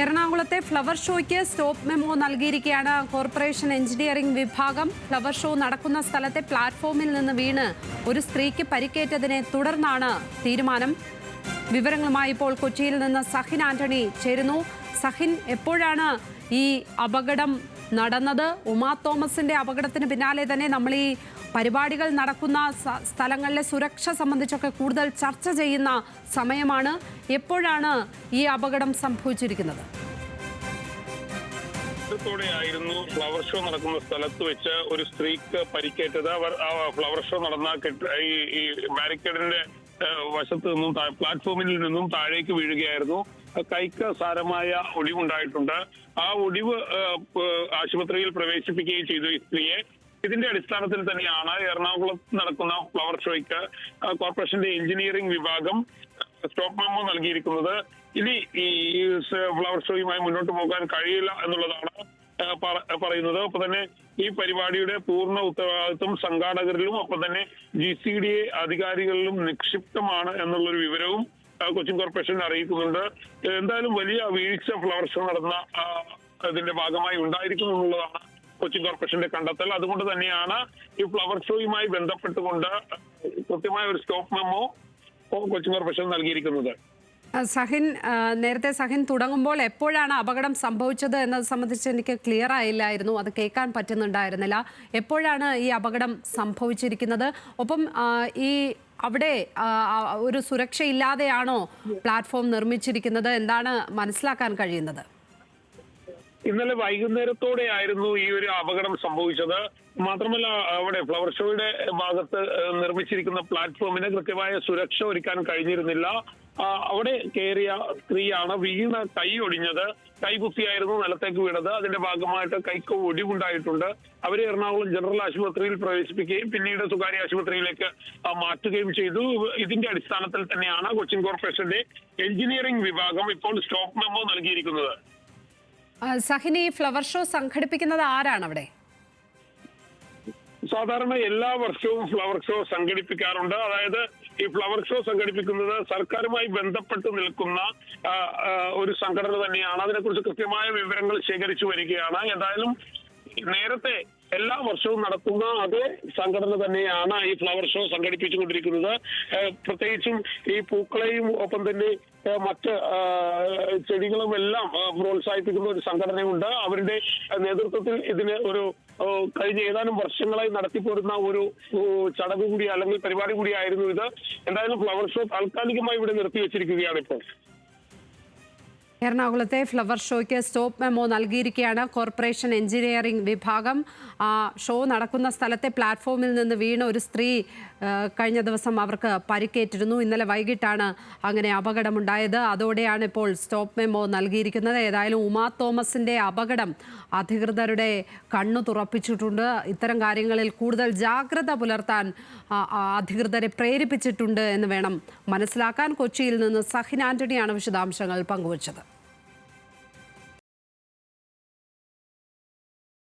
എറണാകുളത്തെ ഫ്ലവർ ഷോയ്ക്ക് stop memo നൽകിയിരിക്കുകയാണ് കോർപ്പറേഷൻ എഞ്ചിനീയറിംഗ് വിഭാഗം. ഫ്ലവർ ഷോ നടക്കുന്ന സ്ഥലത്തെ പ്ലാറ്റ്ഫോമിൽ നിന്ന് വീണ് ഒരു സ്ത്രീക്ക് പരിക്കേറ്റതിനെ തുടർന്നാണ് തീരുമാനം. വിവരങ്ങളുമായി ഇപ്പോൾ കൊച്ചിയിൽ നിന്ന് സഹിൻ ആന്റണി ചേരുന്നു. സഹിൻ എപ്പോഴാണ് ഈ അപകടം നടന്നത്. ഉമാ തോമസിന്റെ അപകടത്തിന് പിന്നാലെ തന്നെ നമ്മൾ ഈ പരിപാടികൾ നടക്കുന്ന സ്ഥലങ്ങളിലെ സുരക്ഷ സംബന്ധിച്ചൊക്കെ കൂടുതൽ ചർച്ച ചെയ്യുന്ന സമയമാണ്. എപ്പോഴാണ് ഈ അപകടം സംഭവിച്ചിരിക്കുന്നത്? ായിരുന്നു ഫ്ലവർ ഷോ നടക്കുന്ന സ്ഥലത്ത് വെച്ച് ഒരു സ്ത്രീക്ക് പരിക്കേറ്റത്. അവർ ആ ഫ്ലവർ ഷോ നടന്ന ഈ ബാരിക്കേഡിന്റെ വശത്ത് നിന്നും പ്ലാറ്റ്ഫോമിൽ നിന്നും താഴേക്ക് വീഴുകയായിരുന്നു. കൈക്ക് സാരമായ ഒടിവുണ്ടായിട്ടുണ്ട്. ആ ഒടിവ് ആശുപത്രിയിൽ പ്രവേശിപ്പിക്കുകയും ചെയ്തു സ്ത്രീയെ. ഇതിന്റെ അടിസ്ഥാനത്തിൽ തന്നെയാണ് എറണാകുളത്ത് നടക്കുന്ന ഫ്ലവർ ഷോയ്ക്ക് കോർപ്പറേഷന്റെ എഞ്ചിനീയറിംഗ് വിഭാഗം സ്റ്റോപ്പ് മെമ്മോ നൽകിയിരിക്കുന്നത്. ഇനി ഈ ഫ്ലവർ ഷോയുമായി മുന്നോട്ട് പോകാൻ കഴിയില്ല എന്നുള്ളതാണ് പറയുന്നത്. ഒപ്പം തന്നെ ഈ പരിപാടിയുടെ പൂർണ ഉത്തരവാദിത്വം സംഘാടകരിലും ഒപ്പം തന്നെ ജി സി ഡി എ അധികാരികളിലും നിക്ഷിപ്തമാണ് എന്നുള്ളൊരു വിവരവും കൊച്ചിൻ കോർപ്പറേഷൻ അറിയിക്കുന്നുണ്ട്. എന്തായാലും വലിയ വീഴ്ച ഫ്ലവർ ഷോ നടന്ന അതിന്റെ ഭാഗമായി ഉണ്ടായിരിക്കും എന്നുള്ളതാണ് കൊച്ചിൻ കോർപ്പറേഷന്റെ കണ്ടെത്തൽ. അതുകൊണ്ട് തന്നെയാണ് ഈ ഫ്ലവർ ഷോയുമായി ബന്ധപ്പെട്ടുകൊണ്ട് കൃത്യമായ ഒരു സ്റ്റോപ്പ് മെമ്മോ കൊച്ചിൻ കോർപ്പറേഷൻ നൽകിയിരിക്കുന്നത്. സഹിൻ നേരത്തെ സഹിൻ തുടങ്ങുമ്പോൾ എപ്പോഴാണ് അപകടം സംഭവിച്ചത് എന്നത് സംബന്ധിച്ച് എനിക്ക് ക്ലിയർ ആയില്ലായിരുന്നു. അത് കേൾക്കാൻ പറ്റുന്നുണ്ടായിരുന്നില്ല. എപ്പോഴാണ് ഈ അപകടം സംഭവിച്ചിരിക്കുന്നത്? ഒപ്പം ഈ അവിടെ ഒരു സുരക്ഷയില്ലാതെയാണോ പ്ലാറ്റ്ഫോം നിർമ്മിച്ചിരിക്കുന്നത്? എന്താണ് മനസ്സിലാക്കാൻ കഴിയുന്നത്? ഇന്നലെ വൈകുന്നേരത്തോടെ ആയിരുന്നു ഈ ഒരു അപകടം സംഭവിച്ചത്. മാത്രമല്ല അവിടെ ഫ്ലവർ ഷോയുടെ ഭാഗത്ത് നിർമ്മിച്ചിരിക്കുന്ന പ്ലാറ്റ്ഫോമിന് കൃത്യമായ സുരക്ഷ ഒരുക്കാൻ കഴിഞ്ഞിരുന്നില്ല. അവിടെ കയറിയ സ്ത്രീയാണ് വീണ കൈ ഒടിഞ്ഞത്. കൈകുത്തിയായിരുന്നു നിലത്തേക്ക് വീണത്. അതിന്റെ ഭാഗമായിട്ട് കൈക്ക് ഒടിവുണ്ടായിട്ടുണ്ട്. അവരെ എറണാകുളം ജനറൽ ആശുപത്രിയിൽ പ്രവേശിപ്പിക്കുകയും പിന്നീട് സ്വകാര്യ ആശുപത്രിയിലേക്ക് മാറ്റുകയും ചെയ്തു. ഇതിന്റെ അടിസ്ഥാനത്തിൽ തന്നെയാണ് കൊച്ചിൻ കോർപ്പറേഷന്റെ എഞ്ചിനീയറിംഗ് വിഭാഗം ഇപ്പോൾ സ്റ്റോക്ക് മെമ്മോ നൽകിയിരിക്കുന്നത്. സഹിനി ഫ്ലവർ ഷോ സംഘടിപ്പിക്കുന്നത് ആരാണ് അവിടെ? സാധാരണ എല്ലാ വർഷവും ഫ്ലവർ ഷോ സംഘടിപ്പിക്കാറുണ്ട്. അതായത് ഈ ഫ്ലവർ ഷോ സംഘടിപ്പിക്കുന്നത് സർക്കാരുമായി ബന്ധപ്പെട്ട് നിൽക്കുന്ന ഒരു സംഘടന തന്നെയാണ്. അതിനെക്കുറിച്ച് കൃത്യമായ വിവരങ്ങൾ ശേഖരിച്ചു വരികയാണ്. എന്തായാലും നേരത്തെ എല്ലാ വർഷവും നടക്കുന്ന അതേ സംഘടന തന്നെയാണ് ഈ ഫ്ലവർ ഷോ സംഘടിപ്പിച്ചുകൊണ്ടിരിക്കുന്നത്. പ്രത്യേകിച്ചും ഈ പൂക്കളെയും ഒപ്പം തന്നെ മറ്റ് ചെടികളും എല്ലാം പ്രോത്സാഹിപ്പിക്കുന്ന ഒരു സംഘടനയുണ്ട്. അവരുടെ നേതൃത്വത്തിൽ ഇതിന് ഒരു കഴിഞ്ഞ ഏതാനും വർഷങ്ങളായി നടത്തിപ്പോരുന്ന ഒരു ചടങ്ങ് കൂടി അല്ലെങ്കിൽ പരിപാടി കൂടിയായിരുന്നു ഇത്. എന്തായാലും ഫ്ലവർ ഷോ താൽക്കാലികമായി ഇവിടെ നിർത്തി വെച്ചിരിക്കുകയാണ് ഇപ്പോൾ. എറണാകുളത്തെ ഫ്ലവർ ഷോയ്ക്ക് സ്റ്റോപ്പ് മെമ്മോ നൽകിയിരിക്കുകയാണ്. കോർപ്പറേഷൻ എഞ്ചിനീയറിംഗ് വിഭാഗം. ഷോ നടക്കുന്ന സ്ഥലത്തെ പ്ലാറ്റ്ഫോമിൽ നിന്ന് വീണ ഒരു സ്ത്രീ കഴിഞ്ഞ ദിവസം അവർക്ക് പരിക്കേറ്റിരുന്നു. ഇന്നലെ വൈകിട്ടാണ് അങ്ങനെ അപകടമുണ്ടായത്. അതോടെയാണ് ഇപ്പോൾ സ്റ്റോപ്പ് മെമ്മോ നൽകിയിരിക്കുന്നത്. ഏതായാലും ഉമാ തോമസിന്റെ അപകടം അധികൃതരുടെ കണ്ണു തുറപ്പിച്ചിട്ടുണ്ട്. ഇത്തരം കാര്യങ്ങളിൽ കൂടുതൽ ജാഗ്രത പുലർത്താൻ അധികൃതരെ പ്രേരിപ്പിച്ചിട്ടുണ്ട് എന്ന് വേണം മനസ്സിലാക്കാൻ. കൊച്ചിയിൽ നിന്ന് സഹിൻ ആന്റണിയാണ് വിശദാംശങ്ങൾ പങ്കുവച്ചത്.